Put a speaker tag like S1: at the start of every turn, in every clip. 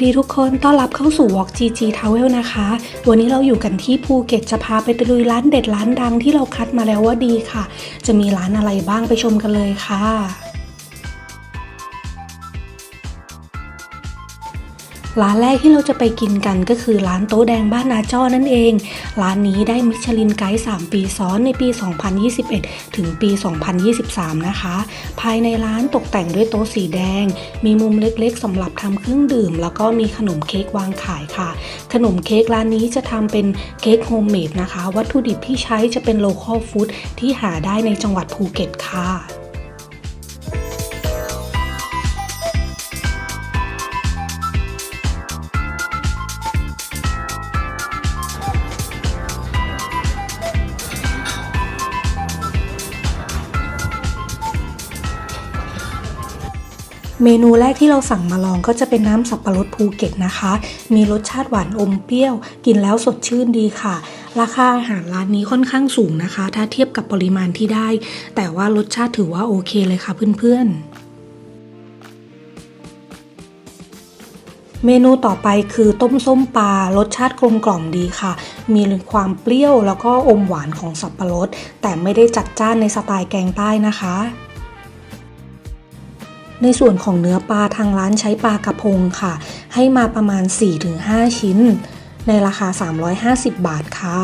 S1: วัสดีทุกคนต้อนรับเข้าสู่ Walk GG Travel นะคะ วันนี้เราอยู่กันที่ภูเก็ตจะพาไปตะลุยร้านเด็ดร้านดังที่เราคัดมาแล้วว่าดีค่ะ จะมีร้านอะไรบ้างไปชมกันเลยค่ะ ร้านแรกที่เราจะไปกินกันก็คือร้านโต๊ะแดงบ้านนาจ้อนั่นเอง ร้านนี้ได้มิชลินไกด์ 3 ปีซ้อนในปี 2021 ถึงปี 2023 นะคะ ภายในร้านตกแต่งด้วยโต๊ะสีแดง มีมุมเล็กๆสำหรับทำเครื่องดื่ม แล้วก็มีขนมเค้กวางขายค่ะ ขนมเค้กร้านนี้จะทำเป็นเค้กโฮมเมดนะคะ วัตถุดิบที่ใช้จะเป็นโลคอลฟู้ดที่หาได้ในจังหวัดภูเก็ตค่ะ เมนูแรกที่เราสั่งมาลองก็จะเป็นน้ำสับปะรดภูเก็ตนะคะ มีรสชาติหวานอมเปรี้ยว กินแล้วสดชื่นดีค่ะ ราคาอาหารร้านนี้ค่อนข้างสูงนะคะ ถ้าเทียบกับปริมาณที่ได้ แต่ว่ารสชาติถือว่าโอเคเลยค่ะเพื่อนๆเมนูต่อไปคือต้มส้มปลารสชาติกลมกล่อมดีค่ะ มีความเปรี้ยวแล้วก็อมหวานของสับปะรด แต่ไม่ได้จัดจ้านในสไตล์แกงใต้นะคะ ในส่วนของเนื้อปลาทางร้านใช้ปลากระพงค่ะ ให้มาประมาณ 4-5 ชิ้น ในราคา 350 บาทค่ะ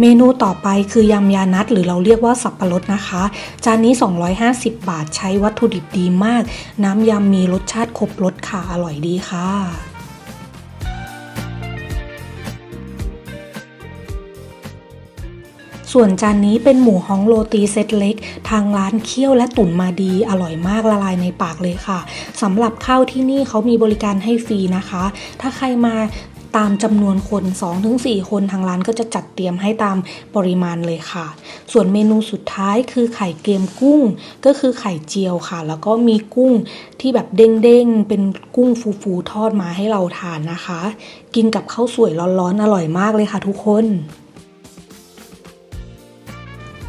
S1: เมนูต่อไปคือยำยานัทหรือเราเรียกว่าสับปะรดนะคะ จานนี้ 250 บาทใช้วัตถุดิบดีมาก น้ำยำมีรสชาติครบรสค่ะ อร่อยดีค่ะ ส่วนจานนี้เป็นหมูฮ้องโรตีเซตเล็ก ทางร้านเคี่ยวและตุ๋นมาดี อร่อยมากละลายในปากเลยค่ะสำหรับข้าวที่นี่เขามีบริการให้ฟรีนะคะ ถ้าใครมาตามจำนวนคน 2-4 คนทางร้านก็จะจัดเตรียมให้ตามปริมาณเลยค่ะ ส่วนเมนูสุดท้ายคือไข่เกมกุ้ง ก็คือไข่เจียวค่ะ แล้วก็มีกุ้งที่แบบเด้งๆ เป็นกุ้งฟูๆทอดมาให้เราทานนะคะ กินกับข้าวสวยร้อนๆ อร่อยมากเลยค่ะทุกคน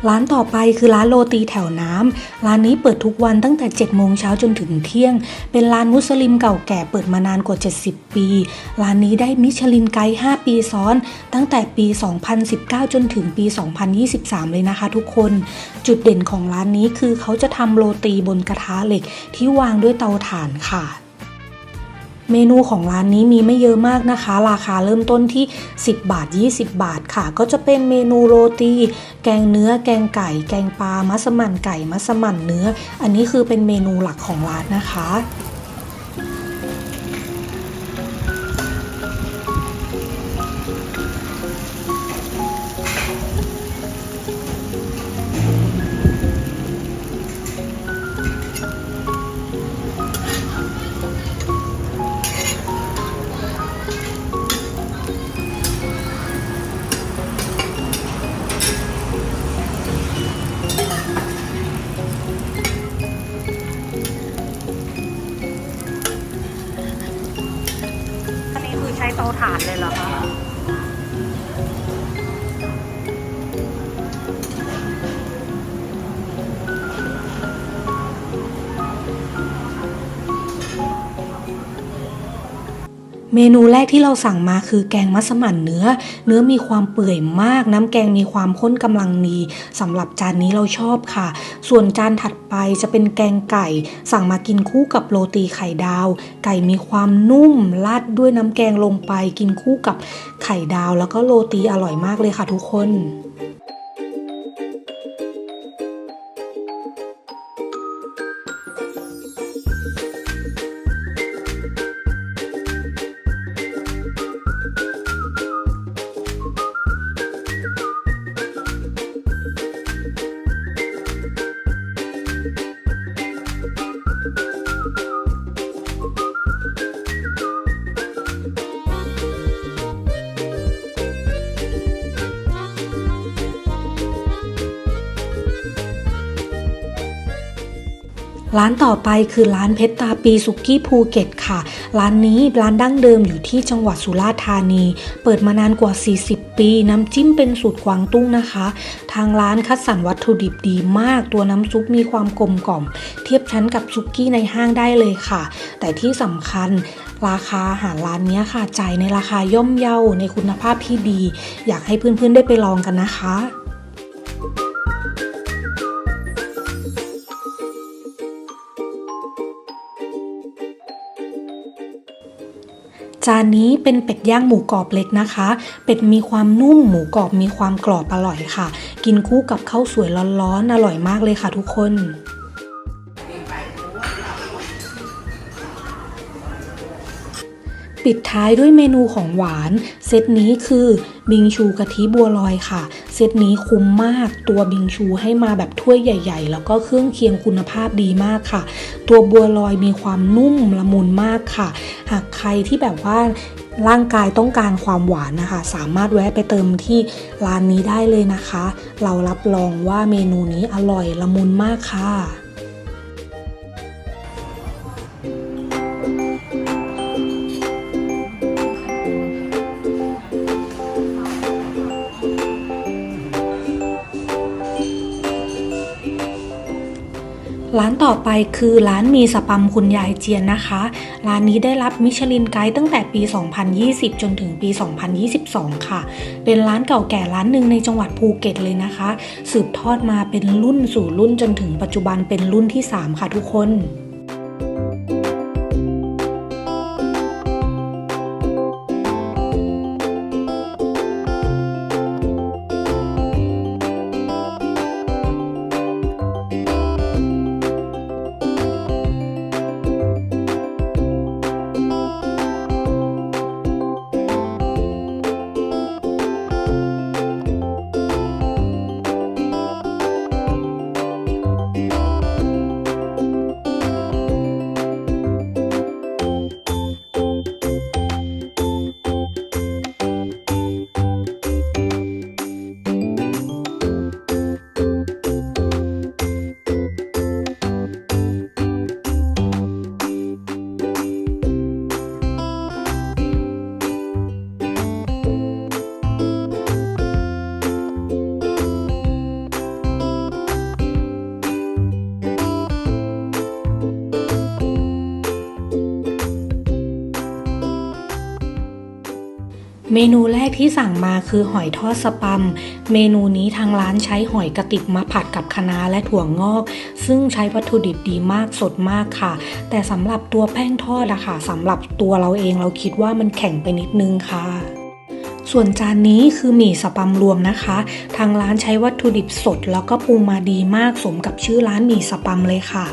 S1: ร้านต่อไปคือร้านโรตีแถวน้ำร้านนี้เปิดทุกวันตั้งแต่7โมงเช้าจนถึงเที่ยง เป็นร้านมุสลิมเก่าแก่เปิดมานานกว่า 70 ปี ร้านนี้ได้มิชลินไกด์5ปีซ้อน ตั้งแต่ปี 2019 จนถึงปี 2023 เลยนะคะทุกคน จุดเด่นของร้านนี้คือเขาจะทำโรตีบนกระทะเหล็กที่วางด้วยเตาถ่านค่ะ เมนูของร้านนี้มีไม่เยอะมากนะคะ ราคาเริ่มต้นที่ 10 บาท 20 บาทค่ะ ก็จะเป็นเมนูโรตี แกงเนื้อ แกงไก่ แกงปลา มัสมั่นไก่ มัสมั่นเนื้อ อันนี้คือเป็นเมนูหลักของร้านนะคะ
S2: เม
S1: นูแรกที่เราสั่งมาคือแกงมัสมั่นเนื้อ เนื้อมีความเปื่อยมาก น้ำแกงมีความข้นกำลังดีสำหรับจานนี้เราชอบค่ะ ส่วนจานถัดไปจะเป็นแกงไก่ สั่งมากินคู่กับโรตีไข่ดาว ไก่มีความนุ่มราดด้วยน้ำแกงลงไป กินคู่กับไข่ดาว แล้วก็โรตีอร่อยมากเลยค่ะทุกคน ร้านต่อไปคือร้านเพชรตาปีสุกี้ภูเก็ตค่ะ ร้านนี้ร้านดั้งเดิมอยู่ที่จังหวัดสุราษฎร์ธานี เปิดมานานกว่า 40 ปี น้ำจิ้มเป็นสูตรกวางตุ้งนะคะ ทางร้านคัดสรรวัตถุดิบดีมาก ตัวน้ำซุปมีความกลมกล่อม เทียบชั้นกับสุกี้ในห้างได้เลยค่ะ แต่ที่สำคัญราคาอาหารร้านนี้ค่ะจ่ายในราคาย่อมเยาในคุณภาพที่ดี อยากให้เพื่อนๆได้ไปลองกันนะคะ จานนี้เป็นเป็ดย่างหมูกรอบเล็กนะคะ เป็ดมีความนุ่มหมูกรอบมีความกรอบอร่อยค่ะ กินคู่กับข้าวสวยร้อนๆอร่อยมากเลยค่ะทุกคน ปิดท้ายด้วยเมนูของหวาน เซตนี้คือบิงชูกะทิบัวลอยค่ะ เซตนี้คุ้มมากตัวบิงชูให้มาแบบถ้วยใหญ่ ๆ แล้วก็เครื่องเคียงคุณภาพดีมากค่ะ ตัวบัวลอยมีความนุ่มละมุนมากค่ะ หากใครที่แบบว่าร่างกายต้องการความหวานนะคะ สามารถแวะไปเติมที่ร้านนี้ได้เลยนะคะ เรารับรองว่าเมนูนี้อร่อยละมุนมากค่ะ ร้านต่อไปคือร้านมีสปัมคุณยายเจียนนะคะ ร้านนี้ได้รับมิชลินไกด์ตั้งแต่ปี 2020 จนถึงปี 2022 ค่ะ เป็นร้านเก่าแก่ร้านหนึ่งในจังหวัดภูเก็ตเลยนะคะ สืบทอดมาเป็นรุ่นสู่รุ่นจนถึงปัจจุบันเป็นรุ่นที่ 3 ค่ะทุกคน เมนูแรกที่สั่งมาคือหอยทอดสปัม เมนูนี้ทางร้านใช้หอยกระติกมาผัดกับคะน้าและถั่วงอก ซึ่งใช้วัตถุดิบดีมากสดมากค่ะ แต่สำหรับตัวแป้งทอดอะค่ะสำหรับตัวเราเองเราคิดว่ามันแข็งไปนิดนึงค่ะส่วนจานนี้คือหมี่สปัมรวมนะคะ ทางร้านใช้วัตถุดิบสด แล้วก็ปรุงมาดีมากสมกับชื่อร้านหมี่สปัมเลยค่ะ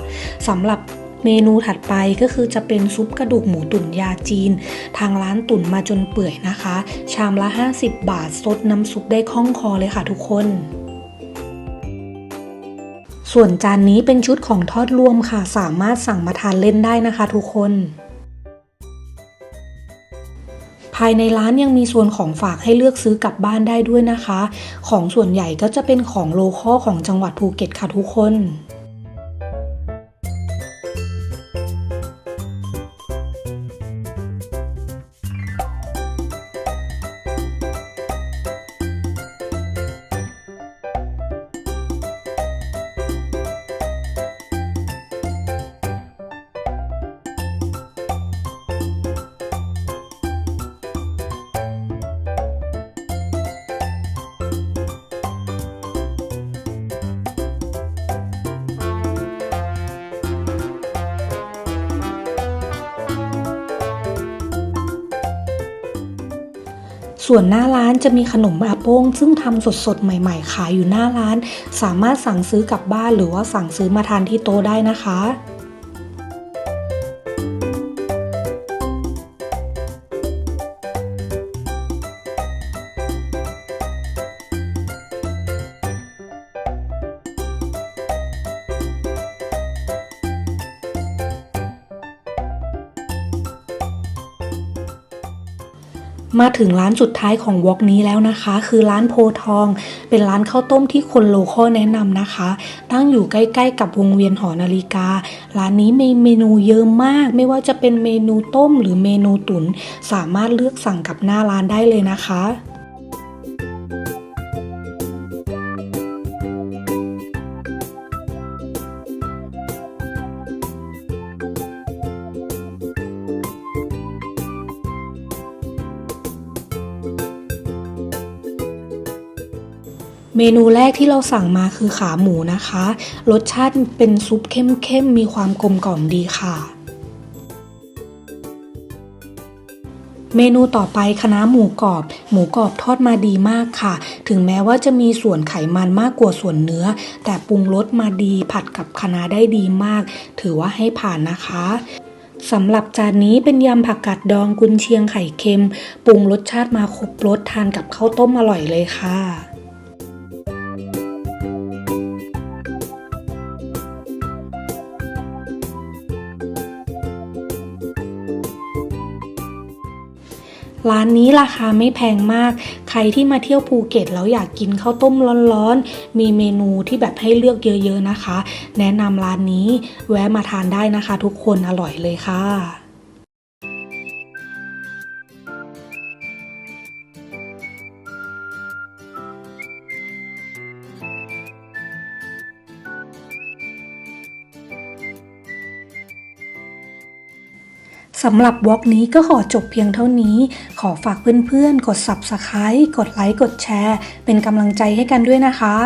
S1: สำหรับ เมนูถัดไปก็คือจะเป็นซุปกระดูกหมูตุ๋นยาจีน ทางร้านตุ๋นมาจนเปื่อยนะคะ ชามละ 50 บาทซดน้ำซุปได้คล่องคอเลยค่ะทุกคนส่วนจานนี้เป็นชุดของทอดรวมค่ะ สามารถสั่งมาทานเล่นได้นะคะทุกคน ภายในร้านยังมีส่วนของฝากให้เลือกซื้อกลับบ้านได้ด้วยนะคะ ของส่วนใหญ่ก็จะเป็นของโลคอลของจังหวัดภูเก็ตค่ะทุกคน ส่วนหน้าร้านจะมีขนมอาโป้ง ซึ่งทำสดๆ ใหม่ๆ ขายอยู่หน้าร้าน สามารถสั่งซื้อกลับบ้านหรือว่าสั่งซื้อมาทานที่โต๊ะได้นะคะ มาถึงร้านสุดท้ายของวอล์กนี้แล้วนะคะ คือร้านโพทอง เป็นร้านข้าวต้มที่คนโลคอลแนะนำนะคะ ตั้งอยู่ใกล้ๆกับวงเวียนหอนาฬิกา ร้านนี้มีเมนูเยอะมาก ไม่ว่าจะเป็นเมนูต้มหรือเมนูตุน๋นสามารถเลือกสั่งกับหน้าร้านได้เลยนะคะ เมนูแรกที่เราสั่งมาคือขาหมูนะคะ รสชาติเป็นซุปเข้มๆ มีความกลมกล่อมดีค่ะ เมนูต่อไปคณะหมูกรอบ หมูกรอบทอดมาดีมากค่ะ ถึงแม้ว่าจะมีส่วนไขมันมากกว่าส่วนเนื้อ แต่ปรุงรสมาดีผัดกับคณะได้ดีมาก ถือว่าให้ผ่านนะคะสำหรับจานนี้เป็นยำผักกาดดองกุนเชียงไข่เค็ม ปรุงรสชาติมาครบรสทานกับข้าวต้มอร่อยเลยค่ะ ร้านนี้ราคาไม่แพงมาก ใครที่มาเที่ยวภูเก็ตแล้วอยากกินข้าวต้มร้อนๆ มีเมนูที่แบบให้เลือกเยอะๆนะคะ แนะนำร้านนี้แวะมาทานได้นะคะ ทุกคนอร่อยเลยค่ะ สำหรับวอล์กนี้ก็ขอจบเพียงเท่านี้ ขอฝากเพื่อนๆ กด Subscribe กดไลค์ กดแชร์ เป็นกำลังใจให้กันด้วยนะคะ